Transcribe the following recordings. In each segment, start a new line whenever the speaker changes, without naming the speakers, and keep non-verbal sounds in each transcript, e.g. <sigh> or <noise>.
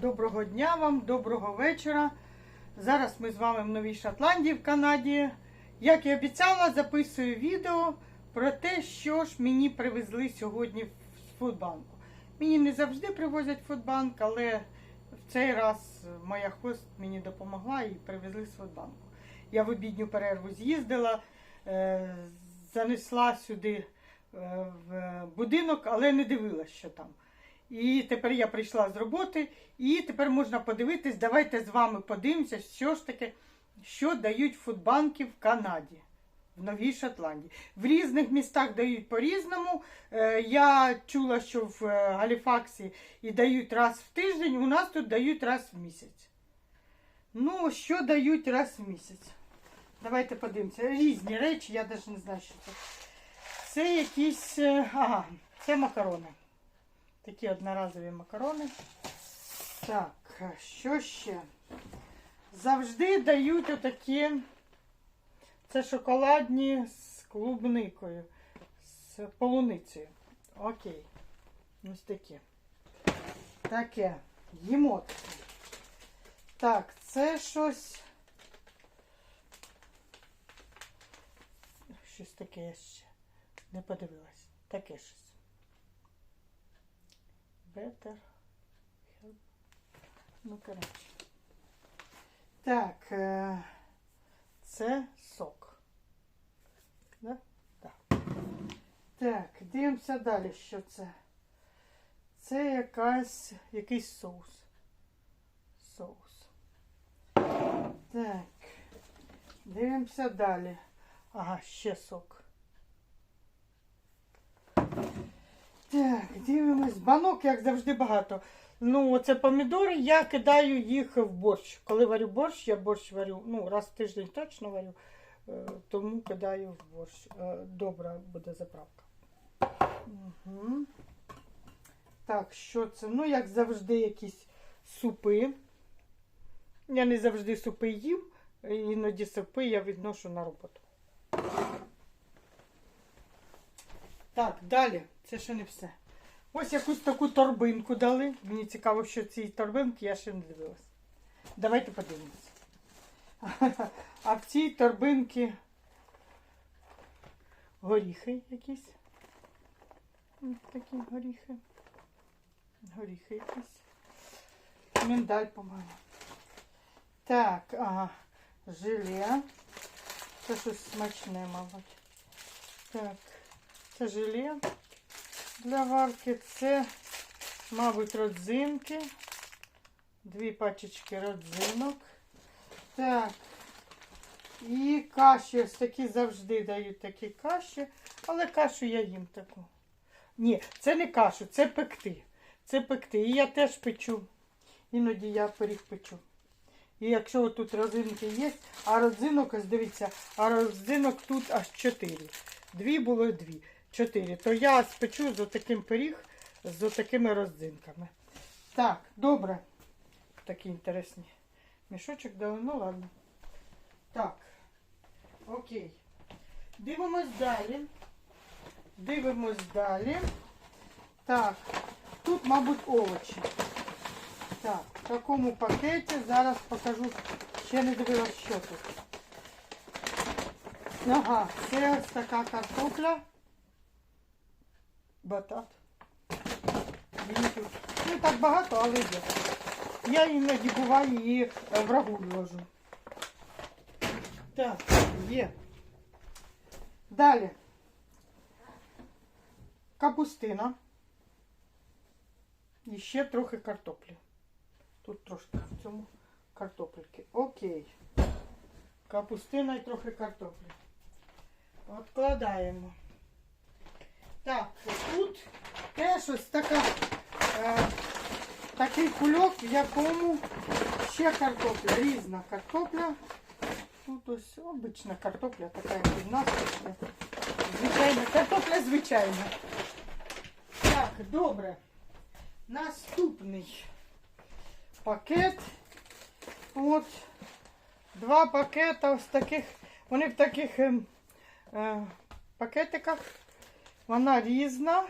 Доброго дня вам, доброго вечора. Зараз ми з вами в Новій Шотландії в Канаді. Як і обіцяла, записую відео про те, що ж мені привезли сьогодні з фудбанку. Мені не завжди привозять фудбанк, але в цей раз моя хост мені допомогла і привезли з фудбанку. Я в обідню перерву з'їздила, е, занесла сюди е, в будинок, але не дивилася, що там. І тепер я прийшла з роботи, і тепер можна подивитись. Давайте з вами подивимося, що ж таке, що дають фудбанки в Канаді, в Новій Шотландії. В різних містах дають по-різному. Е, Я чула, що в е, Галіфаксі і дають раз в тиждень, у нас тут дають раз в місяць. Ну, що дають раз в місяць? Давайте подивимося. Різні речі, я навіть не знаю, що це. Це якісь. е, Ага, це макарони. Такі одноразові макарони. Так, що ще? Завжди дають отакі. Це шоколадні з клубникою, з полуницею. Окей. Ось такі. Таке. Їмо таке. Так, це щось. Щось таке ще не подивилась. Таке щось. Help. Ну, коротше. Так, е, це сок. Да? Так. Так, дивимося далі, що це. Це якась, якийсь соус. Соус. Так. Дивимося далі. Ага, ще сок. Так, дивимось. Банок, як завжди, багато. Ну, оце помідори, я кидаю їх в борщ. Коли варю борщ, я борщ варю, ну, раз в тиждень точно варю, е, тому кидаю в борщ. Е, Добра буде заправка. Угу. Так, що це? Ну, як завжди, якісь супи. Я не завжди супи їм, іноді супи я відношу на роботу. Так, далі. Це ще не все. Ось якусь таку торбинку дали. Мені цікаво, що ці торбинки я ще не дивилась. Давайте подивимося. <laughs> А в цій торбинці горіхи якісь. Такі горіхи. Горіхи якісь. Миндаль, по-моєму. Так, ага, желе. Це щось смачне, мабуть. Так, це желе для варки. Це, мабуть, родзинки. Дві пачечки родзинок. Так. І каші. Ось такі завжди дають такі каші. Але кашу я їм таку. Ні, це не кашу, це пекти. Це пекти. І я теж печу. Іноді я пиріг печу. І якщо тут родзинки є, а родзинок, ось дивіться, а родзинок тут аж чотири. Дві було дві. Чотири. То я спечу з отаким пиріг з отакими родзинками. Так, добре. Такі інтересні. Мішочок дали, ну ладно. Так. Окей. Дивимось далі. Дивимось далі. Так, тут, мабуть, овочі. Так, в такому пакеті зараз покажу. Ще не дивилась, що тут. Ага, це ось така картопля. Батат. Її тут. Не так багато, але є. Я іноді буває її е, в рагу ложу. Так, є. Далі. Капустина. І ще трохи картоплі. Тут трошки в цьому картопельки. Окей. Капустина і трохи картоплі. Откладаємо. Так, тут теж ось така, е, такий кульок, в якому ще картопля, різна картопля. Тут ось обична картопля, така як в нас. Звичайна, картопля звичайна. Так, добре. Наступний пакет. От. Два пакета ось таких. Вони в таких ем, е, пакетиках. Вона різна.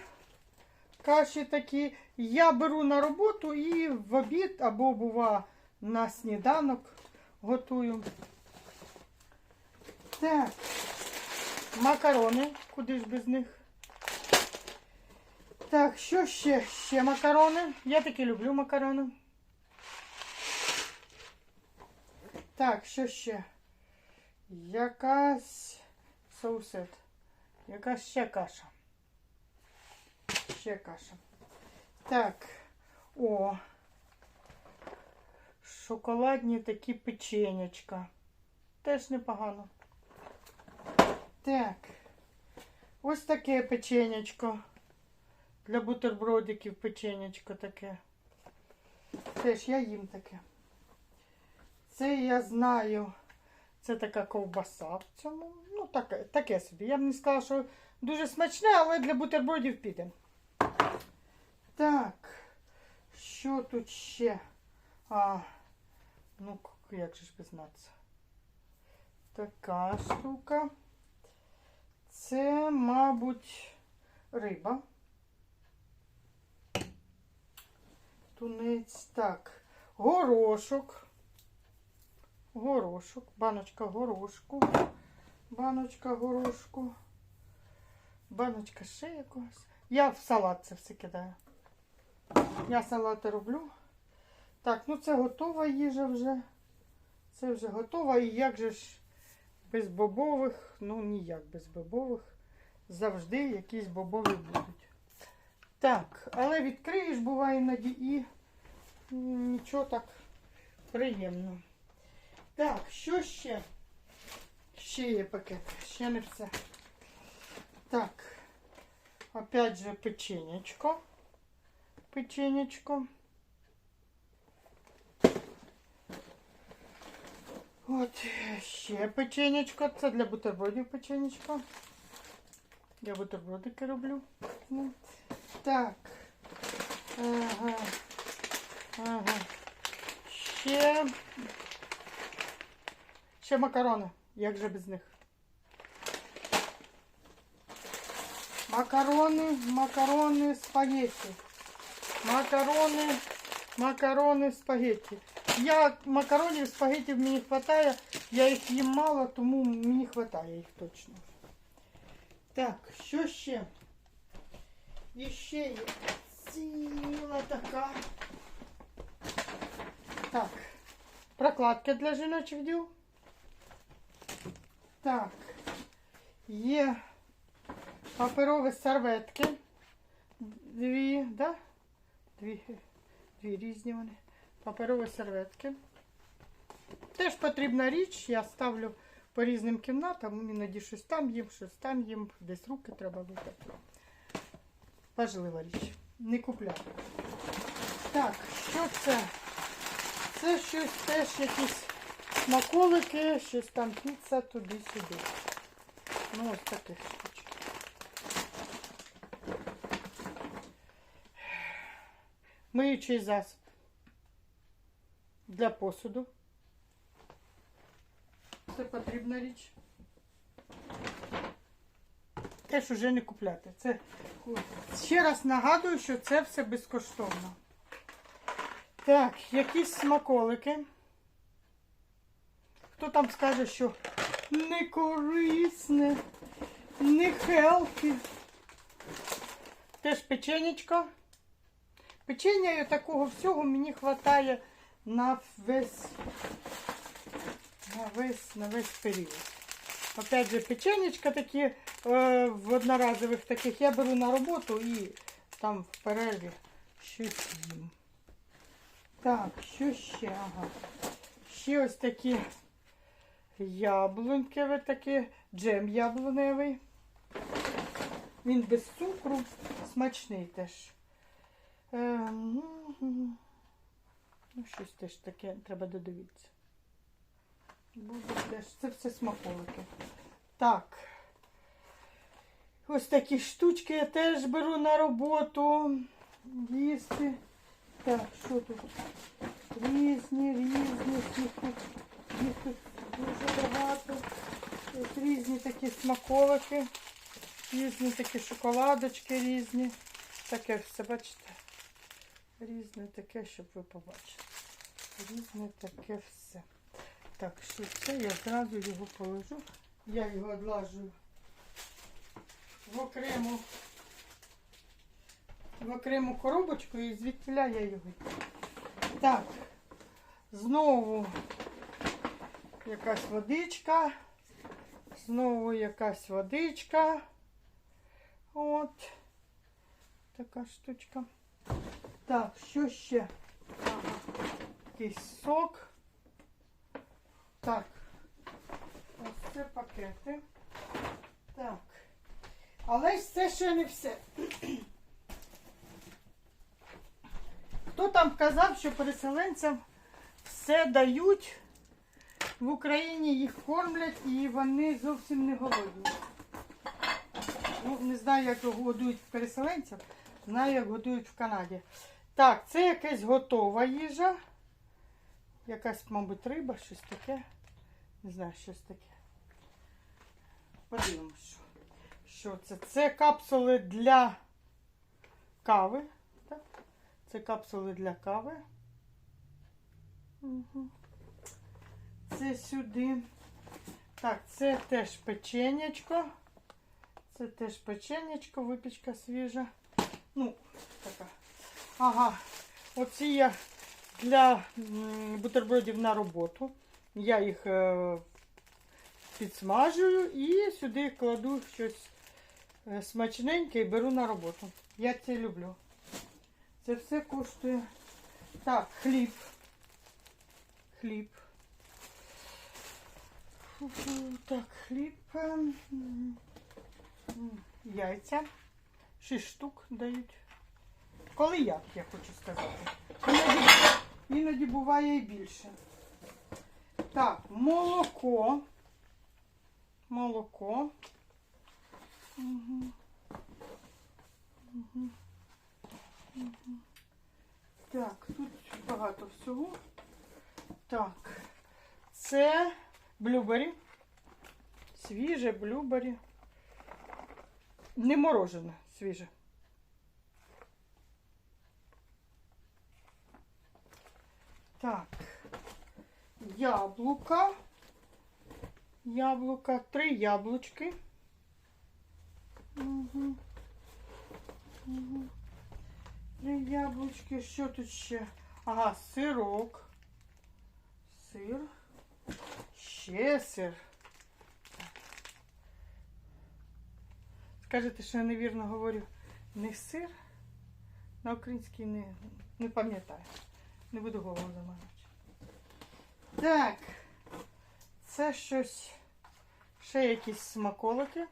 Каші такі. я беру на роботу і в обід або бува на сніданок готую. Так, макарони, куди ж без них. Так, що ще? Ще макарони. Я таки люблю макарони. Так, що ще? Якась соусет. Якась ще каша. Ще каша. Так. О. Шоколадні такі печенячка. Теж непогано. Так. Ось таке печенячко. Для бутербродиків печенячко таке. Теж я їм таке. Це я знаю. Це така ковбаса в цьому. Ну, таке, таке собі. Я б не сказала, що дуже смачне, але для бутербродів піде. Так. Що тут ще? А, ну, як же ж нації? Така штука. Це, мабуть, риба. Тунець. Так. Горошок. Горошок. Баночка горошку. Баночка горошку. Баночка ще якогось. Я в салат це все кидаю. Я салати роблю. Так, ну це готова їжа вже. Це вже готова. І як же ж без бобових, ну ніяк без бобових. Завжди якісь бобові будуть. Так, але відкриєш, буває іноді і нічого так приємно. Так, що ще? Ще є пакет, ще не все. Так, опять же печенечко. Печенечко. От ще печенечко. Це для бутербродів печенечко. Я бутербродики роблю. Так. Ага. Ага. Ще. Ще макарони. Як же без них? Макарони, макарони, спагетті. Макарони, макарони, спагетті. Я макаронів, спагеттів мені вистачає. Я їх їм мало, тому мені вистачає їх точно. Так, що ще? І ще є ціла така. Так. Прокладки для жіночих діл. Так. Є паперові серветки. Дві, да? Дві, дві різні вони. Паперові серветки. Теж потрібна річ. Я ставлю по різним кімнатам. Іноді щось там їм, щось там їм, десь руки треба витерти. Важлива річ. Не купляти. Так, що це? Це щось теж якісь смаколики, щось там піца туди-сюди. Ну, ось таких Миючий засіб для посуду. Це потрібна річ. Теж уже не купляти. Це ще раз нагадую, що це все безкоштовно. Так, якісь смаколики. Хто там скаже, що не корисне, не хелпі. Теж печенечко. Печення і такого всього мені вистачає на весь, на весь, на весь період. Опять же, печенечка такі е, в одноразових таких я беру на роботу і там в перерві щось їм. Так, що ще? Ага. Ще ось такі яблуньки, ви такі, джем яблуневий. Він без цукру, смачний теж. Е, ну, ну, щось теж таке треба додивитися. Буде теж. Це все смаколики. Так. Ось такі штучки я теж беру на роботу. Їсти. Так, що тут? Різні, різні, їх тут, їх тут дуже багато. Ось різні такі смаколики, різні такі шоколадочки різні. Таке все, бачите. Різне таке, щоб ви побачили. Різне таке все. Так, що це я зразу його положу. Я його одлажу в окрему, в окрему коробочку і звідтіля я його. Так, знову якась водичка. Знову якась водичка. От. Така штучка. Так, що ще? Якийсь сок. Так. Ось це пакети. Так. Але це ще не все. Хто там казав, що переселенцям все дають, в Україні їх кормлять і вони зовсім не голодні. Ну, не знаю, як годують переселенців, знаю, як годують в Канаді. Так, це якась готова їжа. Якась, мабуть, риба, щось таке. Не знаю, щось таке. Подивимось, що, що це. Це капсули для кави. Так? Це капсули для кави. Угу. Це сюди. Так, це теж печенячко. Це теж печенячко, випічка свіжа. Ну, така. Ага. Оці я для бутербродів на роботу. Я їх е, підсмажую і сюди кладу щось е, смачненьке і беру на роботу. Я це люблю. Це все коштує. Так, хліб. Хліб. Так, хліб. ем, Яйця. Шість штук дають. Коли як, я хочу сказати. Іноді, іноді буває і більше. Так, молоко. Молоко. Угу. Угу. Угу. Так, тут багато всього. Так, це блюбері. Свіже блюбері. Не морожене, свіже. Так, яблука. Яблука, три яблучки. Три яблучки. Що тут ще? Ага, сирок. Сир. Ще сир. Скажете, що я невірно говорю. Не сир. На українській не, не пам'ятаю. Не буду голову замагати. Так. Це щось. Ще якісь смаколики.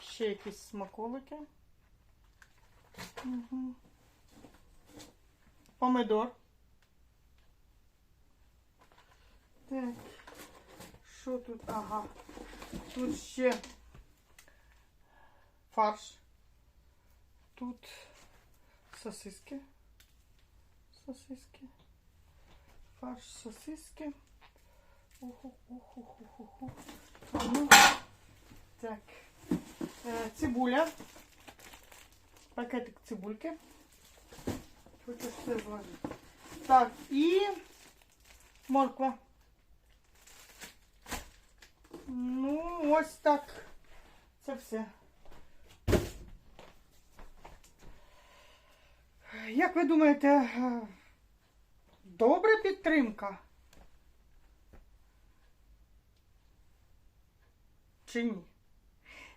Ще якісь смаколики. Помидор. Так. Що тут? Ага. Тут ще фарш. Тут сосиски. Сосиски. Фарш, сосиски. Уху, уху, уху, уху. А ну, так. Е, цибуля. Пакетик цибульки. Хочу все. Так, і морква. Ну, ось так. Це все. Як ви думаєте, е, добра підтримка? Чи ні?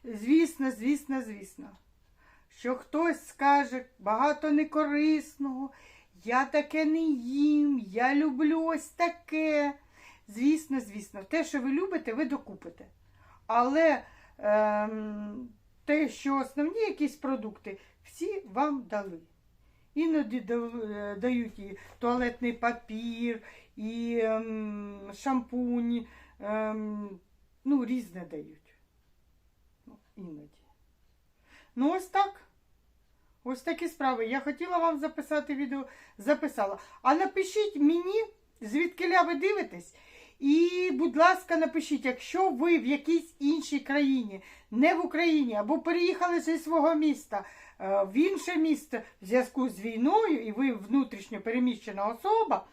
Звісно, звісно, звісно, що хтось скаже багато некорисного, я таке не їм, я люблю ось таке. Звісно, звісно, те, що ви любите, ви докупите. Але ем, те, що основні якісь продукти, всі вам дали. Іноді е, дають і туалетний папір, і ем, шампунь, ем, ну, різне дають. Ну, іноді. Ну, ось так. Ось такі справи. Я хотіла вам записати відео, записала. А напишіть мені, звідки ви дивитесь, І, будь ласка, напишіть, якщо ви в якійсь іншій країні, не в Україні, або переїхали зі свого міста е, в інше місто в зв'язку з війною, і ви внутрішньо переміщена особа,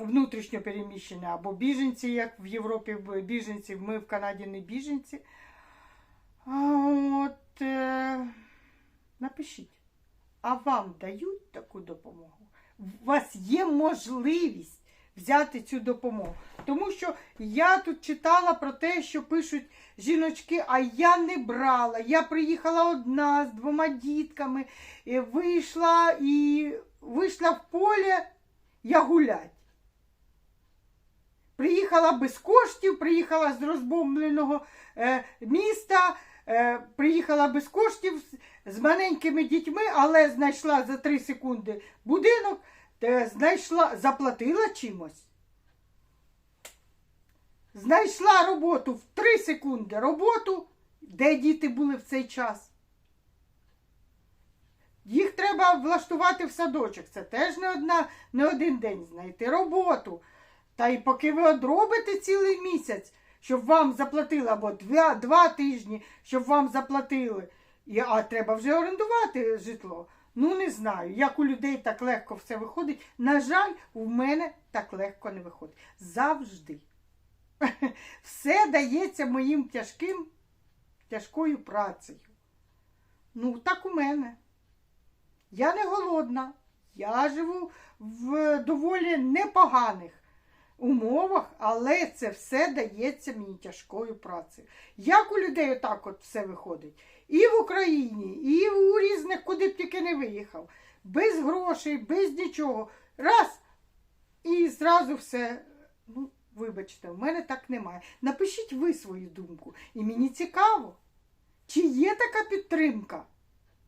внутрішньо переміщена, або біженці, як в Європі біженці, ми в Канаді не біженці. От, е, напишіть, а вам дають таку допомогу? У вас є можливість взяти цю допомогу. Тому що я тут читала про те, що пишуть жіночки, а я не брала. Я приїхала одна з двома дітками, і вийшла і вийшла в поле я гулять. Приїхала без коштів, приїхала з розбомбленого е, міста, е, приїхала без коштів з, з маленькими дітьми, але знайшла за 3 секунди будинок, е, знайшла, заплатила чимось. Знайшла роботу в 3 секунди роботу, де діти були в цей час. Їх треба влаштувати в садочок. Це теж не, одна, не один день знайти роботу. Та й поки ви одробите цілий місяць, щоб вам заплатили, або два, два тижні, щоб вам заплатили, і, а треба вже орендувати житло. Ну, не знаю, як у людей так легко все виходить. На жаль, у мене так легко не виходить. Завжди. <laughs> Все дається моїм тяжким, тяжкою працею. Ну, так у мене. Я не голодна. Я живу в доволі непоганих умовах, але це все дається мені тяжкою працею. Як у людей отак от все виходить? І в Україні, і у різних, куди б тільки не виїхав. Без грошей, без нічого. Раз. І зразу все. Ну, вибачте, в мене так немає. Напишіть ви свою думку. І мені цікаво, чи є така підтримка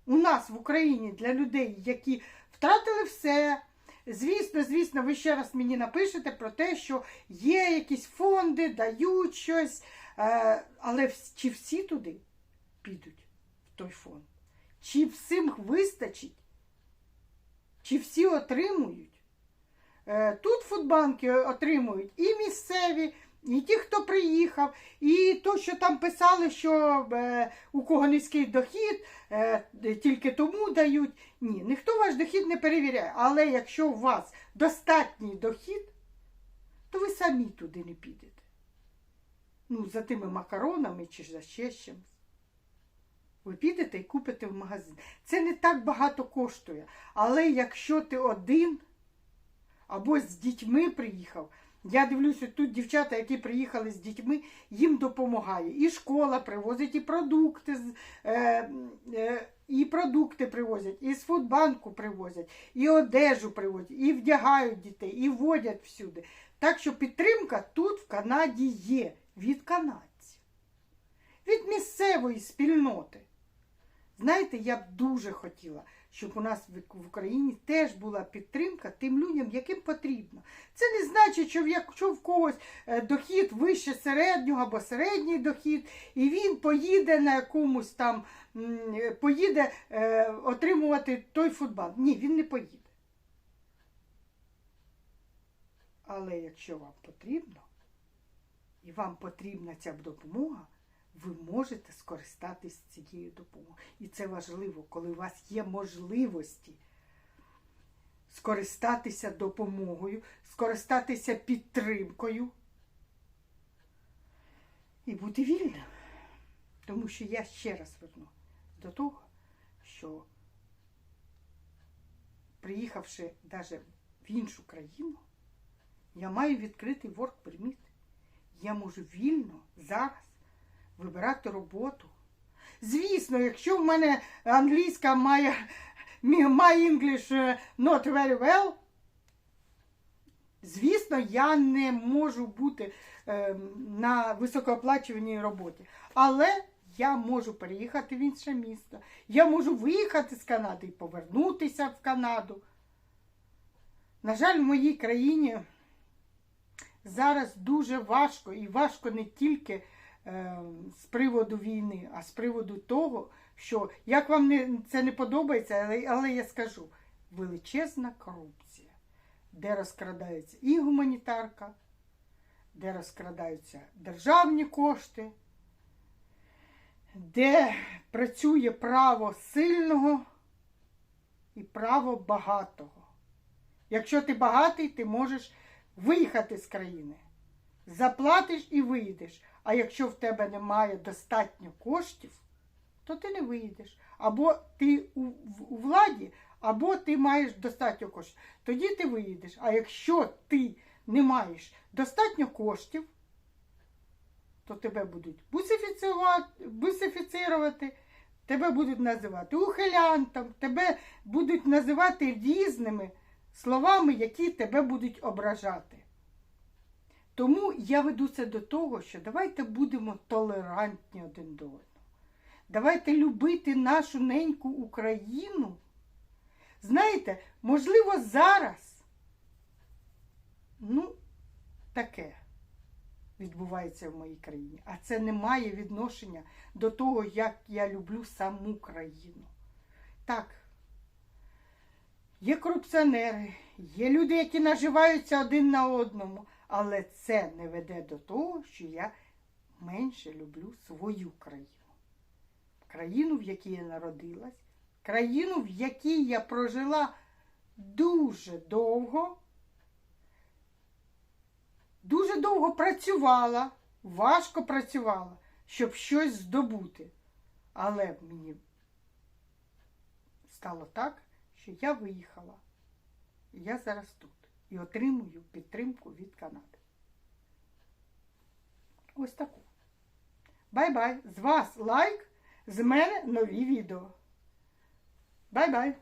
у нас в Україні для людей, які втратили все. Звісно, звісно, ви ще раз мені напишете про те, що є якісь фонди, дають щось. Е, але чи всі туди підуть той фонд? Чи всім вистачить? Чи всі отримують? Е, Тут фудбанки отримують і місцеві, і ті, хто приїхав, і то, що там писали, що е, у кого низький дохід, е, тільки тому дають. Ні, ніхто ваш дохід не перевіряє. Але якщо у вас достатній дохід, то ви самі туди не підете. Ну, за тими макаронами чи за ще чимось. Ви підете і купите в магазин. Це не так багато коштує. Але якщо ти один або з дітьми приїхав, я дивлюся, тут дівчата, які приїхали з дітьми, їм допомагає. І школа привозить, і продукти, е, е, і продукти привозять, і з фудбанку привозять, і одежу привозять, і вдягають дітей, і водять всюди. Так що підтримка тут в Канаді є від канадців, від місцевої спільноти. Знаєте, я б дуже хотіла, щоб у нас в Україні теж була підтримка тим людям, яким потрібно. Це не значить, що якщо в когось е, дохід вище середнього або середній дохід, і він поїде на якомусь там, е, поїде е, отримувати той футбол. Ні, він не поїде. Але якщо вам потрібно, і вам потрібна ця допомога, ви можете скористатись цією допомогою. І це важливо, коли у вас є можливості скористатися допомогою, скористатися підтримкою і бути вільним. Тому що я ще раз верну до того, що приїхавши навіть в іншу країну, я маю відкритий work permit. Я можу вільно зараз вибирати роботу. Звісно, якщо в мене англійська має my English е, not very well, звісно, я не можу бути е, на високооплачуваній роботі. Але я можу переїхати в інше місто. Я можу виїхати з Канади і повернутися в Канаду. На жаль, в моїй країні зараз дуже важко, і важко не тільки з приводу війни, а з приводу того, що як вам не, це не подобається, але, але я скажу, величезна корупція, де розкрадається і гуманітарка, де розкрадаються державні кошти, де працює право сильного і право багатого. Якщо ти багатий, ти можеш виїхати з країни. Заплатиш і вийдеш. А якщо в тебе немає достатньо коштів, то ти не вийдеш. Або ти у, у владі, або ти маєш достатньо коштів. Тоді ти виїдеш. А якщо ти не маєш достатньо коштів, то тебе будуть бусифіцирувати, тебе будуть називати ухилянтом, тебе будуть називати різними словами, які тебе будуть ображати. Тому я веду це до того, що давайте будемо толерантні один до одного. Давайте любити нашу неньку Україну. Знаєте, можливо, зараз, ну, таке відбувається в моїй країні. А це не має відношення до того, як я люблю саму країну. Так, є корупціонери, є люди, які наживаються один на одному, але це не веде до того, що я менше люблю свою країну. Країну, в якій я народилась, країну, в якій я прожила дуже довго, дуже довго працювала, важко працювала, щоб щось здобути. Але мені стало так, що я виїхала. Я зараз тут. І отримую підтримку від Канади. Ось таку. Бай-бай! З вас лайк, з мене нові відео. Бай-бай!